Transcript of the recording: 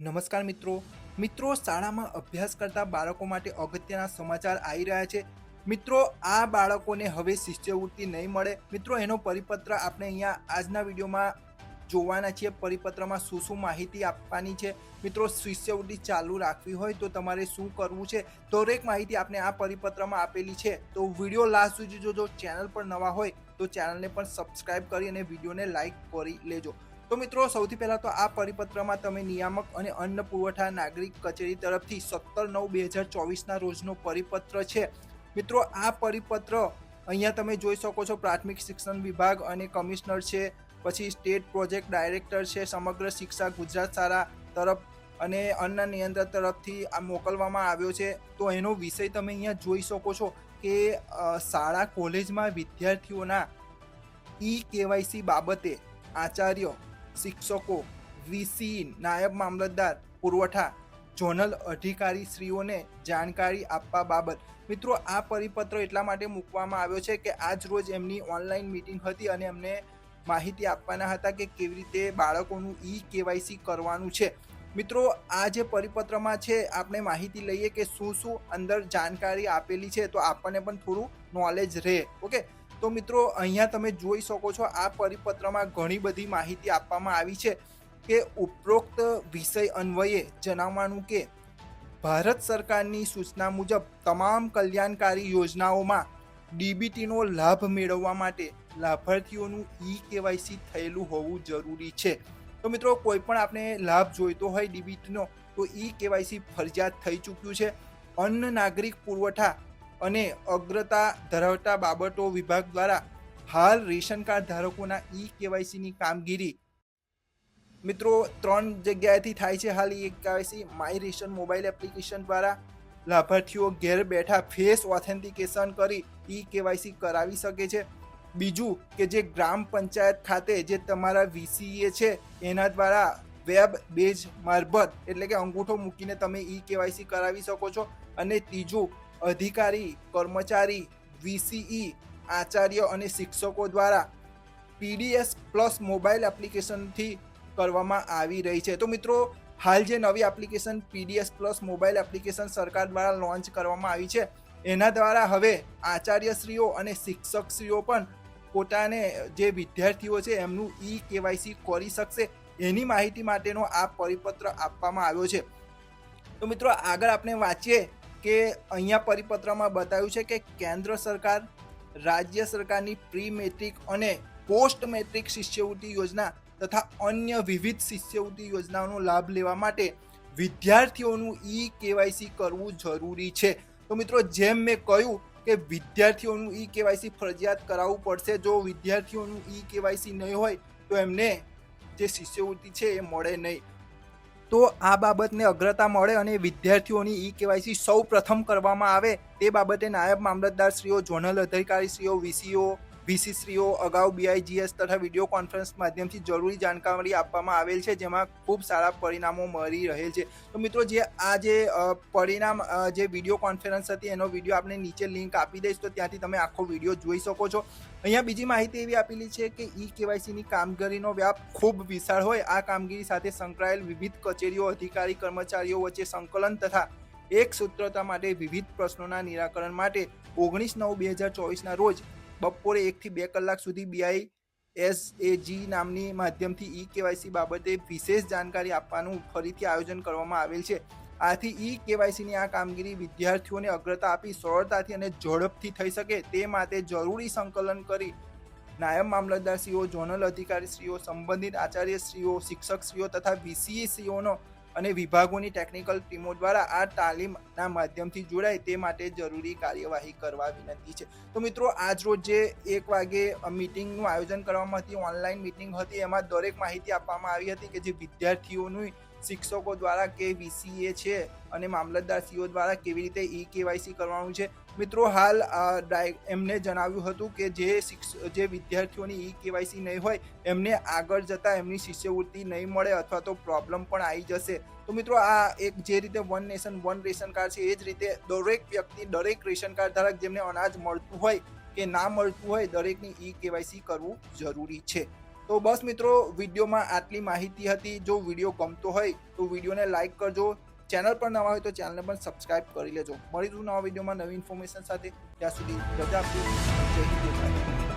નમસ્કાર મિત્રો. મિત્રો, શાળામાં અભ્યાસ કરતા બાળકો માટે અગત્યના સમાચાર આવી રહ્યા છે. મિત્રો, આ બાળકોને હવે શિષ્યવૃત્તિ નહીં મળે. મિત્રો, એનો પરિપત્ર આપણે અહીંયા આજના વિડીયોમાં જોવાના છીએ. પરિપત્રમાં શું શું માહિતી આપવાની છે? મિત્રો શિષ્યવૃત્તિ ચાલુ રાખવી હોય તો તમારે શું કરવું છે? દરેક માહિતી આપણે આ પરિપત્રમાં આપેલી છે. તો વીડિયો લાસ્ટ સુધી જોજો. ચેનલ પર નવા હોય તો ચેનલને પણ સબસ્ક્રાઈબ કરી અને વિડીયોને લાઈક કરી લેજો. તો મિત્રો, સૌથી પહેલાં તો આ પરિપત્રમાં તમે નિયામક અને અન્ન પુરવઠા નાગરિક કચેરી તરફથી સત્તર નવ બે હજાર ચોવીસના રોજનો પરિપત્ર છે. મિત્રો, આ પરિપત્ર અહીંયા તમે જોઈ શકો છો, પ્રાથમિક શિક્ષણ વિભાગ અને કમિશનર છે, પછી સ્ટેટ પ્રોજેક્ટ ડાયરેક્ટર છે, સમગ્ર શિક્ષા ગુજરાત શાળા તરફ અને અન્ન નિયંત્રણ તરફથી આ મોકલવામાં આવ્યો છે. તો એનો વિષય તમે અહીંયા જોઈ શકો છો કે શાળા કોલેજમાં વિદ્યાર્થીઓના ઈ કેવાયસી બાબતે આચાર્ય શિક્ષકો વીસી નાયબ મામલતદાર, પુરવઠા, ઝોનલ અધિકારી શ્રીઓને જાણકારી આપવા બાબત. મિત્રો, આ પરિપત્ર એટલા માટે મૂકવામાં આવ્યો છે કે આજ રોજ એમની ઓનલાઈન મીટિંગ હતી અને એમને માહિતી આપવાના હતા કે કેવી રીતે બાળકોનું ઈ કેવાયસી કરવાનું છે. મિત્રો, આ જે પરિપત્રમાં છે, આપણે માહિતી લઈએ કે શું શું અંદર જાણકારી આપેલી છે, તો આપણને પણ થોડું નોલેજ રહે. ઓકે તો મિત્રો, અહીંયા તમે જોઈ શકો છો, આ પરિપત્રમાં ઘણી બધી માહિતી આપવામાં આવી છે કે ઉપરોક્ત વિષય અન્વયે જણાવવાનું કે ભારત સરકારની સૂચના મુજબ તમામ કલ્યાણકારી યોજનાઓમાં ડીબીટીનો લાભ મેળવવા માટે લાભાર્થીઓનું ઈ કેવાયસી થયેલું હોવું જરૂરી છે. તો મિત્રો, કોઈ પણ આપણે લાભ જોઈતો હોય ડીબીટીનો, તો ઈ કેવાયસી ફરજિયાત થઈ ચૂક્યું છે. અન્ન નાગરિક પુરવઠા અને અગ્રતા ધરાવતા બાબતો વિભાગ દ્વારા હાલ રેશન કાર્ડ ધારકોના ઈ કેવાયસીની કામગીરી. મિત્રો, ત્રણ જગ્યાએથી થાય છે હાલ E KYC. My ration mobile application દ્વારા લાભાર્થીઓ ઘેર બેઠા ફેસ ઓથેન્ટિકેશન કરી ઈ કેવાયસી કરાવી શકે છે. બીજું કે જે ગ્રામ પંચાયત ખાતે જે તમારા વીસીએ છે, એના દ્વારા વેબ બેઝ મારફત એટલે કે અંગૂઠો મૂકીને તમે ઈ કેવાયસી કરાવી શકો છો. અને ત્રીજું અધિકારી, કર્મચારી વીસીઈ આચાર્ય અને શિક્ષકો દ્વારા પીડીએસ પ્લસ મોબાઈલ એપ્લિકેશનથી કરવામાં આવી રહી છે. તો મિત્રો, હાલ જે નવી application PDS plus mobile application સરકાર દ્વારા લોન્ચ કરવામાં આવી છે, એના દ્વારા હવે આચાર્યશ્રીઓ અને શિક્ષકશ્રીઓ પણ પોતાને જે વિદ્યાર્થીઓ છે, એમનું ઈ કેવાયસી કરી શકશે. એની માહિતી માટેનો આ પરિપત્ર આપવામાં આવ્યો છે. તો મિત્રો, આગળ આપણે વાંચીએ. કે અહીંયા પરિપત્રમાં બતાવ્યું છે કે કેન્દ્ર સરકાર, રાજ્ય સરકારની પ્રી મેટ્રિક અને પોસ્ટ મેટ્રિક શિષ્યવૃત્તિ યોજના તથા અન્ય વિવિધ શિષ્યવૃત્તિ યોજનાઓનો લાભ લેવા માટે વિદ્યાર્થીઓનું ઈ કેવાયસી કરવું જરૂરી છે. તો મિત્રો, જેમ મેં કહ્યું કે વિદ્યાર્થીઓનું ઈ કેવાયસી ફરજિયાત કરાવવું પડશે, જો વિદ્યાર્થીઓનું ઈ કેવાયસી નહીં હોય, તો એમને જે શિષ્યવૃત્તિ છે એ મળે નહીં. તો આ બાબતને અગ્રતા મળે અને વિદ્યાર્થીઓની ઈ કેવાયસી સૌ પ્રથમ કરવામાં આવે તે બાબતે નાયબ મામલતદારશ્રીઓ, ઝોનલ અધિકારીશ્રીઓ, વીસીઓ વીસીશ્રીઓ અગાઉ બીઆઈજીએસ તથા વીડિયો કોન્ફરન્સ માધ્યમથી જરૂરી જાણકારી આપવામાં આવેલ છે, જેમાં ખૂબ સારા પરિણામો મળી રહેલ છે. તો મિત્રો, જે આ જે પરિણામ જે વીડિયો કોન્ફરન્સ હતી, એનો વીડિયો આપણે નીચે લિંક આપી દઈશ, તો ત્યાંથી તમે આખો વીડિયો જોઈ શકો છો. અહીંયા બીજી માહિતી એવી આપેલી છે કે ઈ કેવાયસીની કામગીરીનો વ્યાપ ખૂબ વિશાળ હોય. આ કામગીરી સાથે સંકળાયેલ વિવિધ કચેરીઓ, અધિકારી, કર્મચારીઓ વચ્ચે સંકલન તથા એક સૂત્રતા માટે વિવિધ પ્રશ્નોના નિરાકરણ માટે ઓગણીસ નવ બે હજાર ચોવીસના રોજ બપોરે એકથી બે કલાક સુધી બીઆઈ એસ એ જી નામની માધ્યમથી ઈ કેવાયસી બાબતે વિશેષ જાણકારી આપવાનું ફરીથી આયોજન કરવામાં આવેલ છે. આથી ઈ કેવાયસીની આ કામગીરી વિદ્યાર્થીઓને અગ્રતા આપી સરળતાથી અને ઝડપથી થઈ શકે તે માટે જરૂરી સંકલન કરી નાયબ મામલતદારશ્રીઓ, ઝોનલ અધિકારીશ્રીઓ, સંબંધિત આચાર્યશ્રીઓ, શિક્ષકશ્રીઓ તથા વીસીએશ્રીઓનો અને વિભાગોની ટેકનિકલ ટીમો દ્વારા આ તાલીમના માધ્યમથી જોડાય તે માટે જરૂરી કાર્યવાહી કરવા વિનંતી છે. તો મિત્રો, આજ રોજ જે એક વાગે મિટિંગનું આયોજન કરવામાં હતી ઓનલાઈન મિટિંગ હતી, એમાં દરેક માહિતી આપવામાં આવી હતી કે જે વિદ્યાર્થીઓનું શિક્ષકો દ્વારા કે વીસીએ છે અને મામલતદારશ્રીઓ દ્વારા કેવી રીતે ઈ કેવાયસી કરવાનું છે. મિત્રો, હાલ એમને જણાવ્યું હતું કે જે જે વિદ્યાર્થીઓની ઈ કેવાયસી નહીં હોય, એમને આગળ જતાં એમની શિષ્યવૃત્તિ નહીં મળે અથવા તો પ્રોબ્લેમ પણ આવી જશે. તો મિત્રો, આ એક જે રીતે one nation one ration card છે, એ જ રીતે દરેક વ્યક્તિ, દરેક રેશન કાર્ડ ધારક જેમને અનાજ મળતું હોય કે ના મળતું હોય, દરેકની ઈ કેવાયસી કરવું જરૂરી છે. તો બસ મિત્રો, વિડીયોમાં આટલી માહિતી હતી. જો વીડિયો ગમતો હોય તો વિડીયોને લાઇક કરજો. ચેનલ પર નવા હોય તો ચેનલને પણ સબસ્ક્રાઇબ કરી લેજો. મળીશું નવા વિડીયોમાં નવી ઇન્ફોર્મેશન સાથે. ત્યાં સુધી રજા આપજો જય હિન્દ